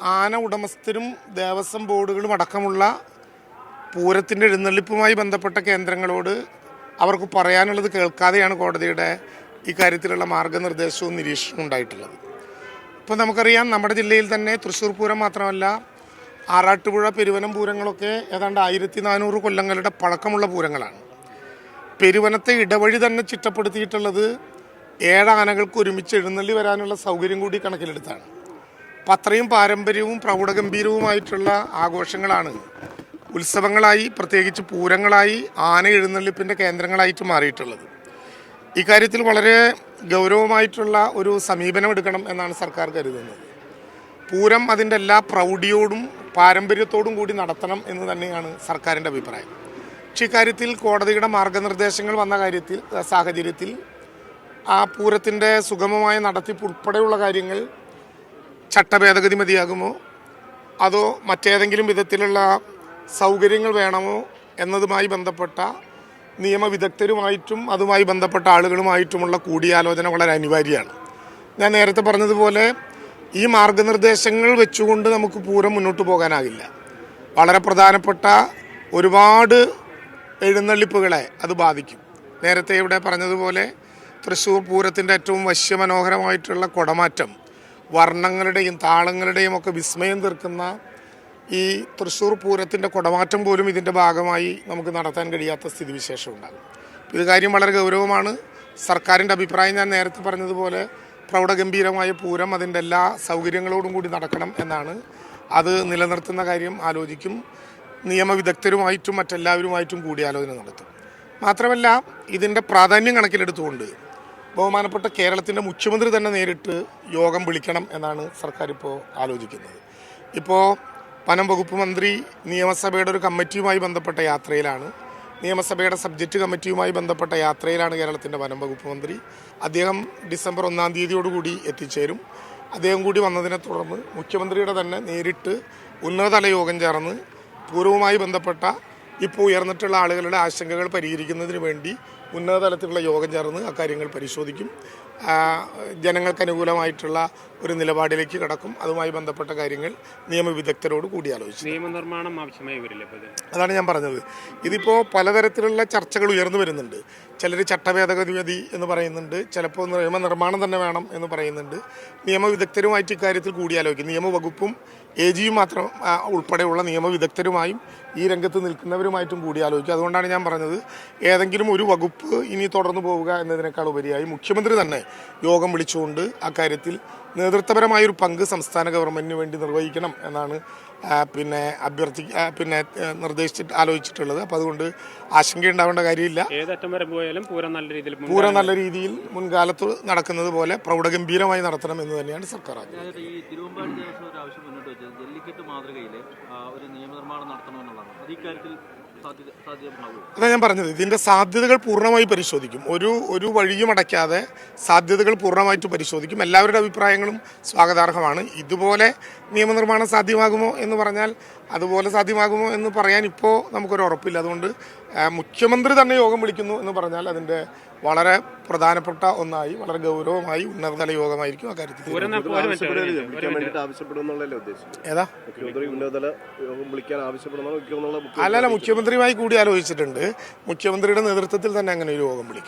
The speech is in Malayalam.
ആന ഉടമസ്ഥരും ദേവസ്വം ബോർഡുകളും അടക്കമുള്ള പൂരത്തിന്റെ എഴുന്നള്ളിപ്പുമായി ബന്ധപ്പെട്ട കേന്ദ്രങ്ങളോട് അവർക്ക് പറയാനുള്ളത് കേൾക്കാതെയാണ് കോടതിയുടെ ഇക്കാര്യത്തിലുള്ള മാർഗനിർദ്ദേശവും നിരീക്ഷണവും ഉണ്ടായിട്ടുള്ളത്. ഇപ്പോൾ നമുക്കറിയാം നമ്മുടെ ജില്ലയിൽ തന്നെ തൃശ്ശൂർ പൂരം മാത്രമല്ല ആറാട്ടുപുഴ പെരുവനം പൂരങ്ങളൊക്കെ ഏതാണ്ട് ആയിരത്തി നാനൂറ് കൊല്ലങ്ങളുടെ പഴക്കമുള്ള പൂരങ്ങളാണ്. പെരുവനത്തെ ഇടവഴി തന്നെ ചിട്ടപ്പെടുത്തിയിട്ടുള്ളത് ഏഴ് ആനകൾക്ക് ഒരുമിച്ച് എഴുന്നള്ളി വരാനുള്ള സൗകര്യം കൂടി കണക്കിലെടുത്താണ്. അപ്പം അത്രയും പാരമ്പര്യവും പ്രൗഢഗംഭീരവുമായിട്ടുള്ള ആഘോഷങ്ങളാണ്. ഉത്സവങ്ങളായി പ്രത്യേകിച്ച് പൂരങ്ങളായി ആന എഴുന്നള്ളിപ്പിന്റെ കേന്ദ്രങ്ങളായിട്ട് മാറിയിട്ടുള്ളത്. ഇക്കാര്യത്തിൽ വളരെ ഗൗരവമായിട്ടുള്ള ഒരു സമീപനം എടുക്കണം എന്നാണ് സർക്കാർ കരുതുന്നത്. പൂരം അതിന്റെ എല്ലാ പ്രൗഢിയോടും പാരമ്പര്യത്തോടും കൂടി നടത്തണം എന്ന് തന്നെയാണ് സർക്കാരിന്റെ അഭിപ്രായം. പക്ഷേ ഇക്കാര്യത്തിൽ കോടതിയുടെ മാർഗനിർദ്ദേശങ്ങൾ വന്ന കാര്യത്തിൽ സാഹചര്യത്തിൽ ആ പൂരത്തിന്റെ സുഗമമായ നടത്തിപ്പ് ഉൾപ്പെടെയുള്ള കാര്യങ്ങൾ ചട്ടഭേദഗതി മതിയാകുമോ? അതോ മറ്റേതെങ്കിലും വിധത്തിലുള്ള സൗകര്യങ്ങൾ വേണമോ എന്നതുമായി ബന്ധപ്പെട്ട നിയമവിദഗ്ധരുമായിട്ടും അതുമായി ബന്ധപ്പെട്ട ആളുകളുമായിട്ടുമുള്ള കൂടിയാലോചന വളരെ അനിവാര്യമാണ്. ഞാൻ നേരത്തെ പറഞ്ഞതുപോലെ ഈ മാർഗനിർദ്ദേശങ്ങൾ വെച്ചുകൊണ്ട് നമുക്ക് പൂരം മുന്നോട്ട് പോകാനാകില്ല. വളരെ പ്രധാനപ്പെട്ട ഒരുപാട് എഴുന്നള്ളിപ്പുകളെ അത് ബാധിക്കും. നേരത്തെ ഇവിടെ പറഞ്ഞതുപോലെ തൃശ്ശൂർ പൂരത്തിന്റെ ഏറ്റവും വശ്യമനോഹരമായിട്ടുള്ള കുടമാറ്റം വർണങ്ങളുടെയും താളങ്ങളുടെയും ഒക്കെ വിസ്മയം തീർക്കുന്ന ഈ തൃശ്ശൂർ പൂരത്തിന്റെ കുടമാറ്റം പോലും ഇതിന്റെ ഭാഗമായി നമുക്ക് നടത്താൻ കഴിയാത്ത സ്ഥിതിവിശേഷം ഉണ്ടാകും. ഇത് കാര്യം വളരെ ഗൗരവമാണ്. സർക്കാരിന്റെ അഭിപ്രായം ഞാൻ നേരത്തെ പറഞ്ഞതുപോലെ പ്രൗഢഗംഭീരമായ പൂരം അതിന്റെ എല്ലാ സൗകര്യങ്ങളോടും കൂടി നടക്കണം എന്നാണ്. അത് നിലനിർത്തുന്ന കാര്യം ആലോചിക്കും. നിയമവിദഗ്ധരുമായിട്ടും മറ്റെല്ലാവരുമായിട്ടും കൂടിയാലോചന നടത്തും. മാത്രമല്ല ഇതിന്റെ പ്രാധാന്യം കണക്കിലെടുത്തുകൊണ്ട് ബഹുമാനപ്പെട്ട കേരളത്തിന്റെ മുഖ്യമന്ത്രി തന്നെ നേരിട്ട് യോഗം വിളിക്കണം എന്നാണ് സർക്കാർ ഇപ്പോൾ ആലോചിക്കുന്നത്. ഇപ്പോൾ വനം വകുപ്പ് മന്ത്രി നിയമസഭയുടെ ഒരു കമ്മിറ്റിയുമായി ബന്ധപ്പെട്ട യാത്രയിലാണ്. നിയമസഭയുടെ സബ്ജക്റ്റ് കമ്മിറ്റിയുമായി ബന്ധപ്പെട്ട യാത്രയിലാണ് കേരളത്തിന്റെ വനം വകുപ്പ് മന്ത്രി. അദ്ദേഹം ഡിസംബർ ഒന്നാം തീയതിയോടുകൂടി എത്തിച്ചേരും. അദ്ദേഹം കൂടി വന്നതിനെ തുടർന്ന് മുഖ്യമന്ത്രിയുടെ തന്നെ നേരിട്ട് ഉന്നതതല യോഗം ചേർന്ന് പൂർവമായി ബന്ധപ്പെട്ട ഇപ്പോൾ ഉയർന്നിട്ടുള്ള ആളുകളുടെ ആശങ്കകൾ പരിഹരിക്കുന്നതിന് വേണ്ടി ഉന്നതതലത്തിലുള്ള യോഗം ചേർന്ന് അക്കാര്യങ്ങൾ പരിശോധിക്കും. ജനങ്ങൾക്ക് അനുകൂലമായിട്ടുള്ള ഒരു നിലപാടിലേക്ക് കടക്കും. അതുമായി ബന്ധപ്പെട്ട കാര്യങ്ങൾ നിയമവിദഗ്ധരോട് കൂടിയാലോചിച്ചു. നിയമനിർമ്മാണം ആവശ്യമായി വരില്ല അതാണ് ഞാൻ പറഞ്ഞത്. ഇതിപ്പോൾ പലതരത്തിലുള്ള ചർച്ചകൾ ഉയർന്നു വരുന്നുണ്ട്. ചിലർ ചട്ടഭേദഗതി വിധി എന്ന് പറയുന്നുണ്ട്. ചിലപ്പോൾ നിയമനിർമ്മാണം തന്നെ വേണം എന്ന് പറയുന്നുണ്ട്. നിയമവിദഗ്ധരുമായിട്ട് ഇക്കാര്യത്തിൽ കൂടിയാലോചിക്കും. നിയമവകുപ്പും എ ജിയും മാത്രം ഉൾപ്പെടെയുള്ള നിയമവിദഗ്ധരുമായും ഈ രംഗത്ത് നിൽക്കുന്നവരുമായിട്ടും കൂടിയാലോചിക്കും. അതുകൊണ്ടാണ് ഞാൻ പറഞ്ഞത്. ഏതെങ്കിലും ഒരു വകുപ്പ് ഇനി തുടർന്നു പോവുക എന്നതിനേക്കാൾ ഉപരിയായി മുഖ്യമന്ത്രി തന്നെ യോഗം വിളിച്ചുകൊണ്ട് അക്കാര്യത്തിൽ നേതൃത്വപരമായ ഒരു പങ്ക് സംസ്ഥാന ഗവൺമെന്റിന് വേണ്ടി നിർവഹിക്കണം എന്നാണ് പിന്നെ അഭ്യർത്ഥി പിന്നെ നിർദ്ദേശിച്ചിട്ട് ആലോചിച്ചിട്ടുള്ളത്. അപ്പോൾ അതുകൊണ്ട് ആശങ്കയുണ്ടാവേണ്ട കാര്യമില്ല. ഏതറ്റം വരെ പോയാലും പൂരം നല്ല രീതിയിൽ പൂരം നല്ല രീതിയിൽ മുൻകാലത്ത് നടക്കുന്നത് പോലെ പ്രൗഢഗംഭീരമായി നടത്തണം എന്ന് തന്നെയാണ് സർക്കാർ ആഗ്രഹിക്കുന്നത്. അതായത് ഈ തിരുവമ്പാടി ദേവസ്വം ഒരു ആവശ്യം മുന്നോട്ട് വെച്ചത്. ജല്ലിക്കെട്ട് മാതൃകയിൽ ഒരു നിയമനിർമ്മാണം നടത്തണമെന്നുള്ളതാണ് അത് ഇക്കാര്യത്തിൽ അതാ ഞാൻ പറഞ്ഞത്. ഇതിന്റെ സാധ്യതകൾ പൂർണമായി പരിശോധിക്കും. ഒരു ഒരു വഴിയും അടയ്ക്കാതെ സാധ്യതകൾ പൂർണമായിട്ട് പരിശോധിക്കും. എല്ലാവരുടെ അഭിപ്രായങ്ങളും സ്വാഗതാർഹമാണ്. ഇതുപോലെ നിയമനിർമ്മാണം സാധ്യമാകുമോ എന്ന് പറഞ്ഞാൽ അതുപോലെ സാധ്യമാകുമോ എന്ന് പറയാൻ ഇപ്പോൾ നമുക്കൊരു ഉറപ്പില്ല. അതുകൊണ്ട് മുഖ്യമന്ത്രി തന്നെ യോഗം വിളിക്കുന്നു എന്ന് പറഞ്ഞാൽ അതിന്റെ വളരെ പ്രധാനപ്പെട്ട ഒന്നായി വളരെ ഗൗരവമായി ഉന്നതതല യോഗമായിരിക്കും അക്കാര്യത്തിൽ ഏതാ? മുഖ്യമന്ത്രി ഉന്നതതല യോഗം വിളിക്കാൻ ആവശ്യപ്പെടുന്ന മുഖ്യമന്ത്രി അല്ലല്ല മുഖ്യമന്ത്രിയുമായി കൂടി ആലോചിച്ചിട്ടുണ്ട്. മുഖ്യമന്ത്രിയുടെ നേതൃത്വത്തിൽ തന്നെ അങ്ങനെ ഒരു യോഗം വിളിക്കും.